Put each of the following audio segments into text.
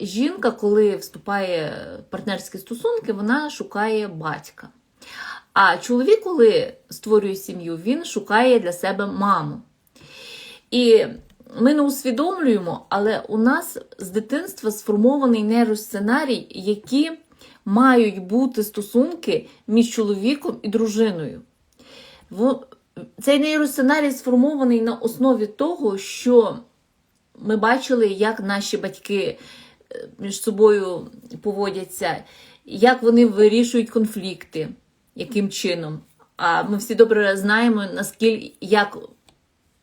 жінка, коли вступає в партнерські стосунки, вона шукає батька. А чоловік, коли створює сім'ю, він шукає для себе маму. І ми не усвідомлюємо, але у нас з дитинства сформований нейросценарій, які мають бути стосунки між чоловіком і дружиною. Цей нейросценарій сформований на основі того, що ми бачили, як наші батьки між собою поводяться, як вони вирішують конфлікти, яким чином. А ми всі добре знаємо, наскільки як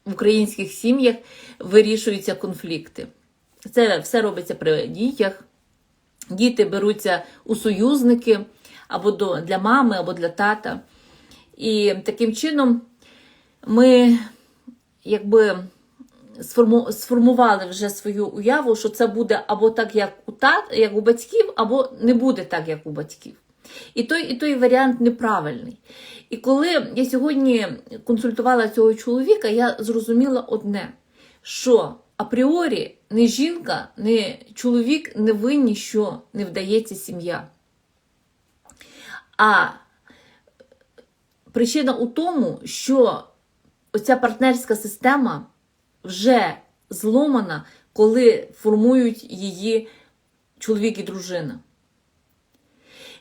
в українських сім'ях вирішуються конфлікти. Це все робиться при дітях. Діти беруться у союзники або до, для мами, або для тата. І таким чином ми якби сформували вже свою уяву, що це буде або так, як у тат, як у батьків, або не буде так, як у батьків. І той, і той варіант неправильний. І коли я сьогодні консультувала цього чоловіка, я зрозуміла одне: що апріорі не жінка, не чоловік не винні, що не вдається сім'я. А причина у тому, що оця партнерська система вже зломана, коли формують її чоловік і дружина.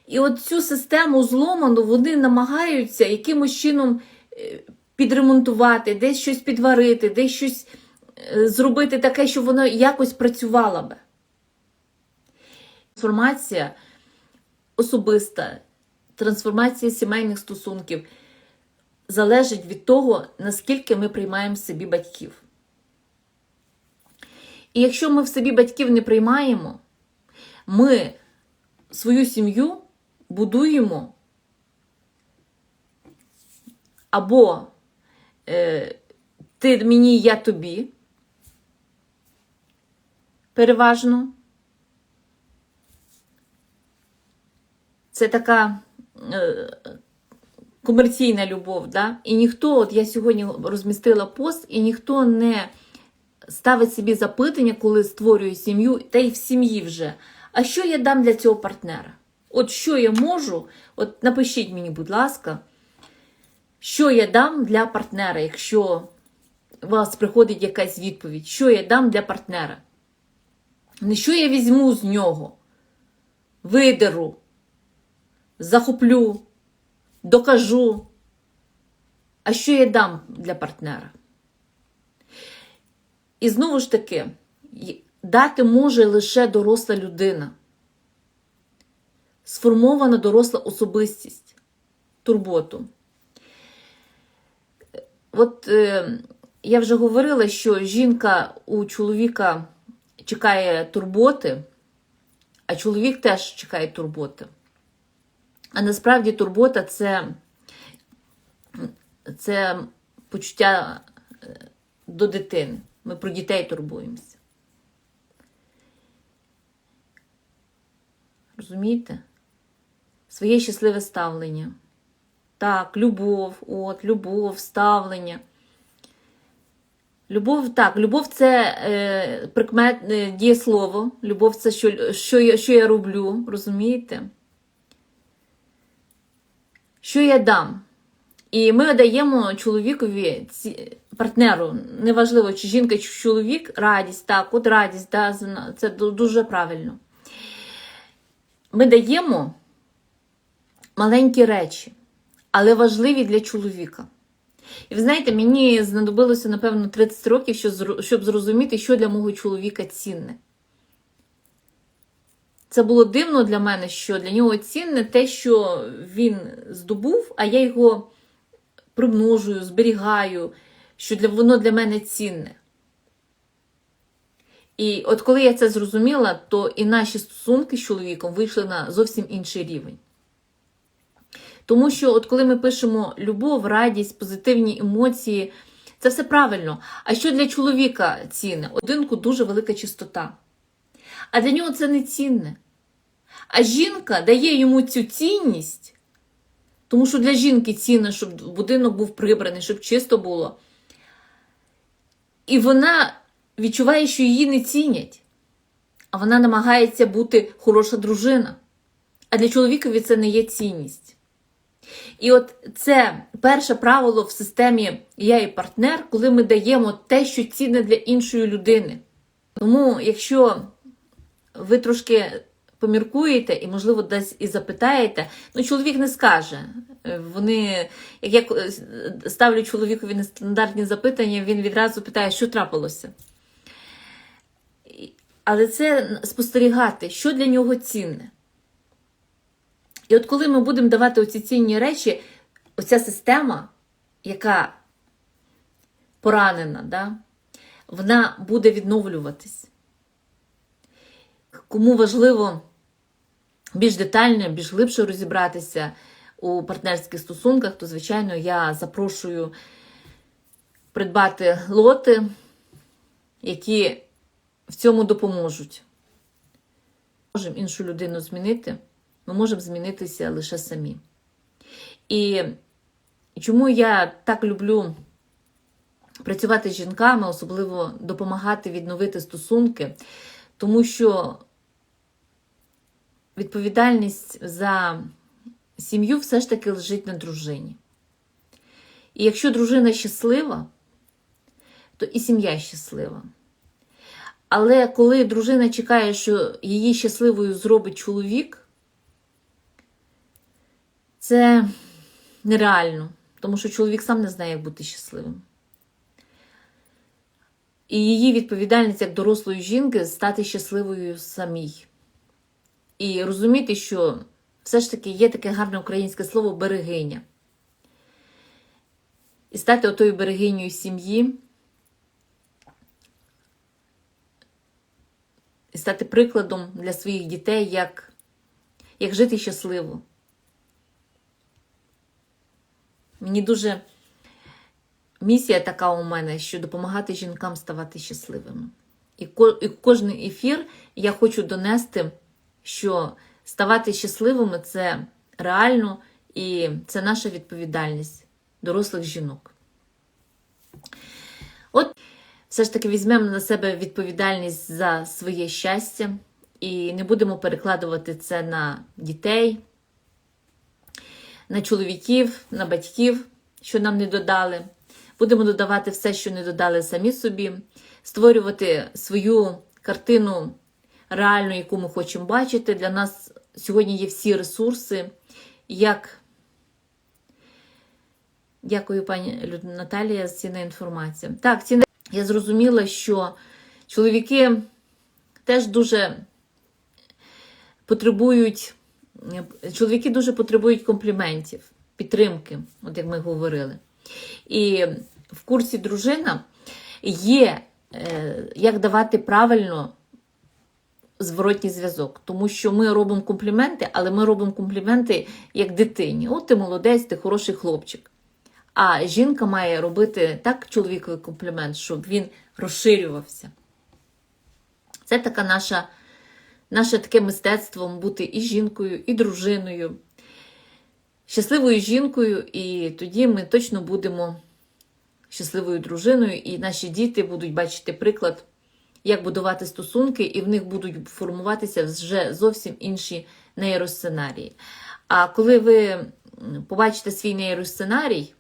І от цю систему зломану вони намагаються якимось чином е, підремонтувати, десь щось підварити, десь щось е, зробити таке, щоб воно якось працювало би. Трансформація особиста, трансформація сімейних стосунків залежить від того, наскільки ми приймаємо собі батьків. І якщо ми в собі батьків не приймаємо, ми свою сім'ю будуємо або е, ти мені, я тобі. Переважно. Це така е, комерційна любов, да? і ніхто, от я сьогодні розмістила пост, і ніхто не ставить собі запитання, коли створює сім'ю, та й в сім'ї вже. А що я дам для цього партнера? От що я можу, от напишіть мені, будь ласка, що я дам для партнера, якщо у вас приходить якась відповідь, що я дам для партнера? Не що я візьму з нього, видеру, захоплю, докажу. А що я дам для партнера? І знову ж таки, дати може лише доросла людина, сформована доросла особистість, турботу. От е, я вже говорила, що жінка у чоловіка чекає турботи, а чоловік теж чекає турботи. А насправді турбота це, це почуття е, до дитини. Ми про дітей турбуємося. Розумієте? Своє щасливе ставлення. Так, любов, от, любов, ставлення. Любов, так, любов це е, прикметне дієслово. Любов це що, що, я, що я роблю, розумієте? Що я дам? І ми даємо чоловікові, партнеру, неважливо, чи жінка, чи чоловік, радість, так, от радість, да, це дуже правильно. Ми даємо маленькі речі, але важливі для чоловіка. І ви знаєте, мені знадобилося, напевно, 30 років, щоб зрозуміти, що для мого чоловіка цінне. Це було дивно для мене, що для нього цінне те, що він здобув, а я його примножую, зберігаю, що для, воно для мене цінне. І от коли я це зрозуміла, то і наші стосунки з чоловіком вийшли на зовсім інший рівень. Тому що, от коли ми пишемо любов, радість, позитивні емоції, це все правильно. А що для чоловіка цінне? Одинку дуже велика чистота. А для нього це не цінне. А жінка дає йому цю цінність, тому що для жінки цінно, щоб будинок був прибраний, щоб чисто було. І вона відчуває, що її не цінять. а вона намагається бути хороша дружина. А для чоловікові це не є цінність. І от це перше правило в системі я і партнер, коли ми даємо те, що цінне для іншої людини. Тому, якщо ви трошки поміркуєте і, можливо, десь і запитаєте, ну чоловік не скаже. Вони, як я ставлю чоловікові нестандартні запитання, він відразу питає, що трапилося. Але це спостерігати, що для нього цінне. І от коли ми будемо давати оці цінні речі, оця система, яка поранена, да, вона буде відновлюватись. Кому важливо більш детально, більш глибше розібратися у партнерських стосунках, то, звичайно, я запрошую придбати лоти, які в цьому допоможуть. Можемо іншу людину змінити, ми можемо змінитися лише самі. І чому я так люблю працювати з жінками, особливо допомагати відновити стосунки, тому що відповідальність за сім'ю все ж таки лежить на дружині. І якщо дружина щаслива, то і сім'я щаслива. Але коли дружина чекає, що її щасливою зробить чоловік, це нереально, тому що чоловік сам не знає, як бути щасливим. І її відповідальність як дорослої жінки стати щасливою самій. І розуміти, що все ж таки є таке гарне українське слово берегиня. І стати отою берегинею сім'ї, і стати прикладом для своїх дітей, як, як жити щасливо. Мені дуже місія така у мене, що допомагати жінкам ставати щасливими. І, ко, і кожний ефір я хочу донести, що ставати щасливими це реально і це наша відповідальність дорослих жінок. От все ж таки візьмемо на себе відповідальність за своє щастя і не будемо перекладувати це на дітей, на чоловіків, на батьків, що нам не додали. Будемо додавати все, що не додали самі собі, створювати свою картину реальну, яку ми хочемо бачити. Для нас сьогодні є всі ресурси, як Дякую, пані Наталія, цінна інформація. Так, ціна. Я зрозуміла, що чоловіки теж дуже потребують, чоловіки дуже потребують компліментів, підтримки, от як ми говорили. І в курсі дружина є, е, як давати правильно зворотній зв'язок. Тому що ми робимо компліменти, але ми робимо компліменти як дитині. От ти молодець, ти хороший хлопчик. А жінка має робити так чоловіковий комплімент, щоб він розширювався. Це така наша, наше таке мистецтво бути і жінкою, і дружиною, щасливою жінкою, і тоді ми точно будемо щасливою дружиною, і наші діти будуть бачити приклад, як будувати стосунки, і в них будуть формуватися вже зовсім інші нейросценарії. А коли ви побачите свій нейросценарій,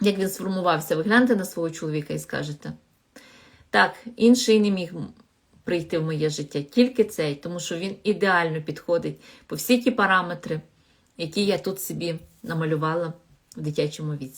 як він сформувався, ви гляньте на свого чоловіка і скажете: так, інший не міг прийти в моє життя, тільки цей, тому що він ідеально підходить по всі ті параметри, які я тут собі намалювала в дитячому віці.